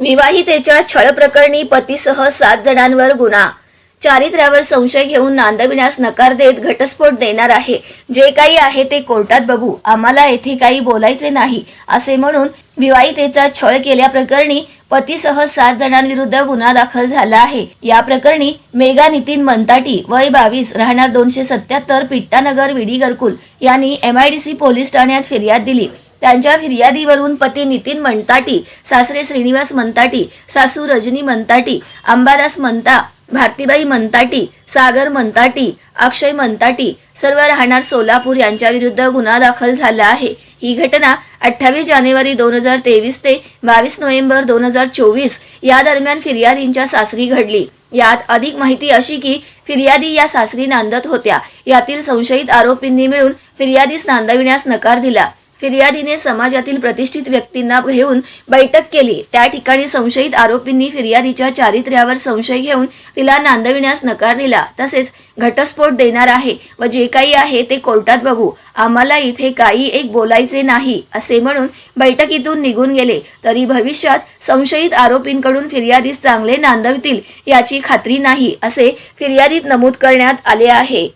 विवाहितेच्या छळ प्रकरणी पतीसह सात जणांवर गुन्हा. चारित्र्यावर संशय घेऊन नांदविण्यास नकार देत घटस्फोट देणार आहे. जे काही आहे ते कोर्टात बघू. आम्हाला येथे काही बोलायचे नाही असे म्हणून विवाहितेचा छळ केल्याप्रकरणी पतीसह सात जणांविरुद्ध गुन्हा दाखल झाला आहे. या प्रकरणी मेगा नितीन मंताटी वय बावीस राहणार दोनशे सत्याहत्तर पिट्टानगर विडी गरकुल यांनी एमआयडीसी पोलीस ठाण्यात फिर्याद दिली. त्यांच्या फिर्यादीवरून पती नितीन मंताटी सासरे श्रीनिवास मंताटी सासू रजनी मंताटी अंबादास मंता भारतीबाई मंताटी सागर मंताटी अक्षय मंताटी सर्व राहणार सोलापूर यांच्या विरुद्ध गुन्हा दाखल झाला आहे. ही घटना अठ्ठावीस जानेवारी दोन हजार तेवीस ते बावीस नोव्हेंबर दोन हजार चोवीस या दरम्यान फिर्यादींच्या सासरी घडली. यात अधिक माहिती अशी की फिर्यादी या सासरी नांदत होत्या. यातील संशयित आरोपींनी मिळून फिर्यादीस नांदविण्यास नकार दिला. फिर्यादीने समाजातील प्रतिष्ठित व्यक्तींना घेऊन बैठक केली. त्या ठिकाणी संशयित आरोपींनी फिर्यादीच्या चारित्र्यावर संशय घेऊन तिला नांदविण्यास नकार दिला. तसेच घटस्फोट देणार आहे व जे काही आहे ते कोर्टात बघू. आम्हाला इथे काही एक बोलायचे नाही असे म्हणून बैठकीतून निघून गेले. तरी भविष्यात संशयित आरोपींकडून फिर्यादीस चांगले नांदवतील याची खात्री नाही असे फिर्यादीत नमूद करण्यात आले आहे.